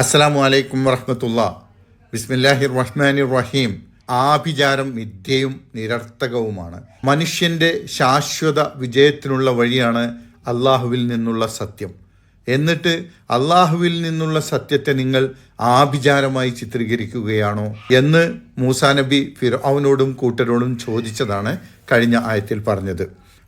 അസ്സലാമു അലൈക്കും വറഹമത്തുള്ള. ബിസ്മില്ലാഹിർ റഹ്മാനി റഹീം ആഭിചാരം മിഥ്യയും നിരർത്ഥകവുമാണ്. മനുഷ്യന്റെ ശാശ്വത വിജയത്തിനുള്ള വഴിയാണ് അള്ളാഹുവിൽ നിന്നുള്ള സത്യം. എന്നിട്ട് അള്ളാഹുവിൽ നിന്നുള്ള സത്യത്തെ നിങ്ങൾ ആഭിചാരമായി ചിത്രീകരിക്കുകയാണോ എന്ന് മൂസാ നബി ഫിർഔനോടും കൂട്ടരോടും ചോദിച്ചതാണ് കഴിഞ്ഞ ആയത്തിൽ പറഞ്ഞത്.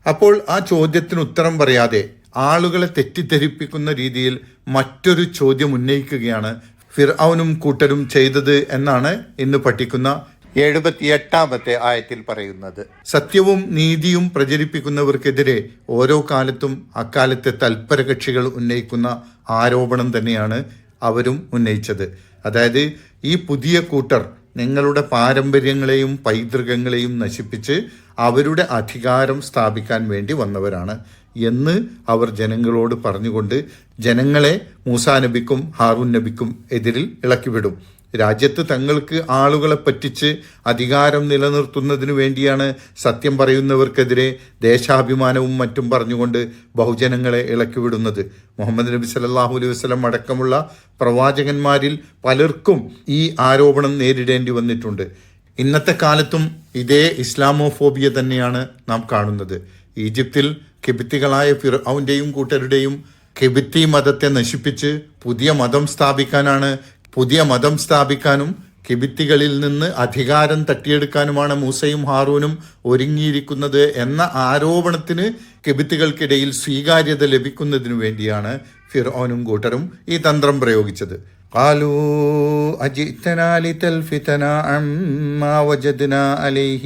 അപ്പോൾ ആ ചോദ്യത്തിന് ഉത്തരം പറയാതെ ആളുകളെ തെറ്റിദ്ധരിപ്പിക്കുന്ന രീതിയിൽ മറ്റൊരു ചോദ്യം ഉന്നയിക്കുകയാണ് ഫിർഔനും കൂട്ടരും ചെയ്തത് എന്നാണ് ഇന്ന് പഠിക്കുന്ന എഴുപത്തിയെട്ടാമത്തെ ആയത്തിൽ പറയുന്നത്. സത്യവും നീതിയും പ്രചരിപ്പിക്കുന്നവർക്കെതിരെ ഓരോ കാലത്തും അക്കാലത്തെ തൽപര കക്ഷികൾ ഉന്നയിക്കുന്ന ആരോപണം തന്നെയാണ് അവരും ഉന്നയിച്ചത്. അതായത് ഈ പുതിയ കൂട്ടർ നിങ്ങളുടെ പാരമ്പര്യങ്ങളെയും പൈതൃകങ്ങളെയും നശിപ്പിച്ച് അവരുടെ അധികാരം സ്ഥാപിക്കാൻ വേണ്ടി വന്നവരാണ്. എന്ന് അവർ ജനങ്ങളോട് പറഞ്ഞുകൊണ്ട് ജനങ്ങളെ മൂസാ നബിക്കും ഹാറൂൻ നബിക്കും എതിരിൽ ഇളക്കിവിടും. രാജ്യത്ത് തങ്ങൾക്ക് ആളുകളെ പറ്റിച്ച് അധികാരം നിലനിർത്തുന്നതിനു വേണ്ടിയാണ് സത്യം പറയുന്നവർക്കെതിരെ ദേശാഭിമാനവും മറ്റും പറഞ്ഞുകൊണ്ട് ബഹുജനങ്ങളെ ഇളക്കിവിടുന്നത്. മുഹമ്മദ് നബി സല്ലാഹു അലൈഹി വസ്ലം അടക്കമുള്ള പ്രവാചകന്മാരിൽ പലർക്കും ഈ ആരോപണം നേരിടേണ്ടി വന്നിട്ടുണ്ട്. ഇന്നത്തെ കാലത്തും ഇതേ ഇസ്ലാമോഫോബിയ തന്നെയാണ് നാം കാണുന്നത്. ഈജിപ്തിൽ കെബിത്തികളായ ഫിർഔന്റെയും കൂട്ടരുടെയും കെബിത്തി മതത്തെ നശിപ്പിച്ച് പുതിയ മതം സ്ഥാപിക്കാനാണ് പുതിയ മതം സ്ഥാപിക്കാനും കെബിത്തികളിൽ നിന്ന് അധികാരം തട്ടിയെടുക്കാനുമാണ് മൂസയും ഹാറൂനും ഒരുങ്ങിയിരിക്കുന്നത് എന്ന ആരോപണത്തിന് കെബിത്തികൾക്കിടയിൽ സ്വീകാര്യത ലഭിക്കുന്നതിനു വേണ്ടിയാണ് ഫിർഓനും കൂട്ടരും ഈ തന്ത്രം പ്രയോഗിച്ചത്. قالوا أجئتنا لتلفتنا عما وجدنا عليه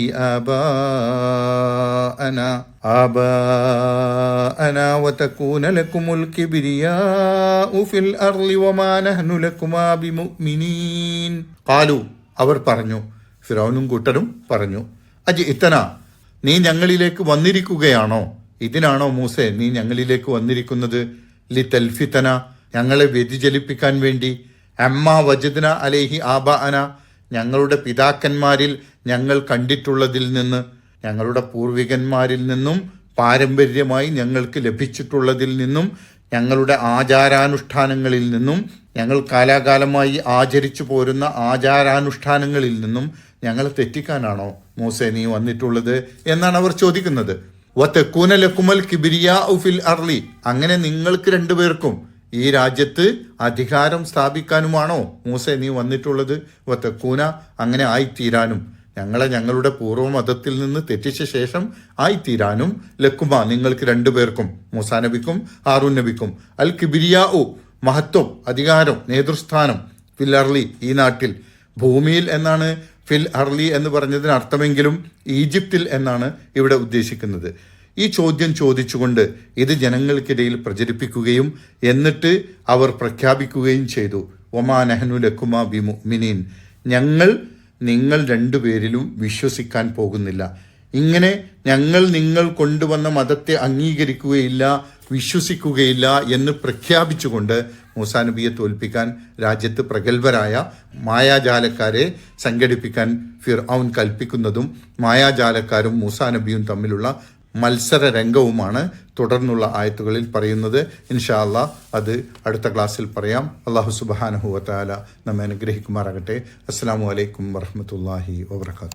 آباءنا آباءنا وتكون لكم الكبرياء في الأرض وما نحن لكما بمؤمنين قالوا അവർ പറഞ്ഞു ഫിറോനും കൂട്ടരും പറഞ്ഞു അജി ഇത്തന നീ ഞങ്ങളിലേക്ക് വന്നിരിക്കുകയാണോ ഇതിനാണോ മൂസെ നീ ഞങ്ങളിലേക്ക് വന്നിരിക്കുന്നത് ലി തൽഫിത്തന ഞങ്ങളെ വ്യതിചലിപ്പിക്കാൻ വേണ്ടി അമ്മ വജദ്ന അലേഹി ആബ അന ഞങ്ങളുടെ പിതാക്കന്മാരിൽ ഞങ്ങൾ കണ്ടിട്ടുള്ളതിൽ നിന്ന് ഞങ്ങളുടെ പൂർവികന്മാരിൽ നിന്നും പാരമ്പര്യമായി ഞങ്ങൾക്ക് ലഭിച്ചിട്ടുള്ളതിൽ നിന്നും ഞങ്ങളുടെ ആചാരാനുഷ്ഠാനങ്ങളിൽ നിന്നും ഞങ്ങൾ കാലാകാലമായി ആചരിച്ചു പോരുന്ന ആചാരാനുഷ്ഠാനങ്ങളിൽ നിന്നും ഞങ്ങളെ തെറ്റിക്കാനാണോ മൂസേനി നീ വന്നിട്ടുള്ളത് എന്നാണ് അവർ ചോദിക്കുന്നത്. വത്തക്കൂന ലക്കുമൽ കിബിരിയ ഉഫിൽ അർലി അങ്ങനെ നിങ്ങൾക്ക് രണ്ടുപേർക്കും ഈ രാജ്യത്ത് അധികാരം സ്ഥാപിക്കാനുമാണോ മൂസ നീ വന്നിട്ടുള്ളത്? വത്തക്കൂന അങ്ങനെ ആയിത്തീരാനും. ഞങ്ങളെ ഞങ്ങളുടെ പൂർവമതത്തിൽ നിന്ന് തെറ്റിച്ച ശേഷം ആയിത്തീരാനും. ലക്കുമ നിങ്ങൾക്ക് രണ്ടുപേർക്കും മൂസാ നബിക്കും ഹാറൂൻ നബിക്കും. അൽ കിബിരിയ ഉ മഹത്വം അധികാരം നേതൃസ്ഥാനം ഫിൽ അർലി ഈ നാട്ടിൽ. ഭൂമിയിൽ എന്നാണ് ഫിൽ അർലി എന്ന് പറഞ്ഞതിന് അർത്ഥമെങ്കിലും ഈജിപ്തിൽ എന്നാണ് ഇവിടെ ഉദ്ദേശിക്കുന്നത്. ഈ ചോദ്യം ചോദിച്ചുകൊണ്ട് ഇത് ജനങ്ങൾക്കിടയിൽ പ്രചരിപ്പിക്കുകയും എന്നിട്ട് അവർ പ്രഖ്യാപിക്കുകയും ചെയ്തു. ഒമാ നെഹ്നു ലക്കുമ ബിമുമിനീൻ ഞങ്ങൾ നിങ്ങൾ രണ്ടുപേരിലും വിശ്വസിക്കാൻ പോകുന്നില്ല. ഇങ്ങനെ ഞങ്ങൾ നിങ്ങൾ കൊണ്ടുവന്ന മതത്തെ അംഗീകരിക്കുകയില്ല വിശ്വസിക്കുകയില്ല എന്ന് പ്രഖ്യാപിച്ചുകൊണ്ട് മൂസാ നബിയെ തോൽപ്പിക്കാൻ രാജ്യത്ത് പ്രഗത്ഭരായ മായാജാലക്കാരെ സംഘടിപ്പിക്കാൻ ഫിർ ഔൻ കൽപ്പിക്കുന്നതും മായാജാലക്കാരും മൂസാ നബിയും തമ്മിലുള്ള മത്സര രംഗവുമാണ് തുടർന്നുള്ള ആയത്തുകളിൽ പറയുന്നത്. ഇൻഷാ അല്ലാ അത് അടുത്ത ക്ലാസ്സിൽ പറയാം. അള്ളാഹു സുബാനഹുവത്താല നമ്മെ അനുഗ്രഹിക്കുമാറാകട്ടെ. അസ്സാം വലൈക്കും വറഹമത്തല്ലാഹി വാബർക്കാത്തു